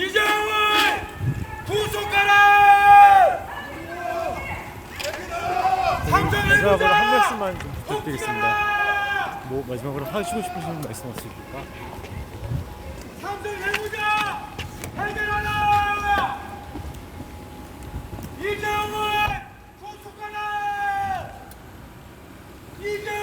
이재훈 두 손가락! 마지막으로 한 말씀만 좀 부탁드리겠습니다. 뭐 마지막으로 하시고 싶으신 말씀 없으십니까? 삼성 해보자! 해결하라! 이재훈 두 손가락! 이재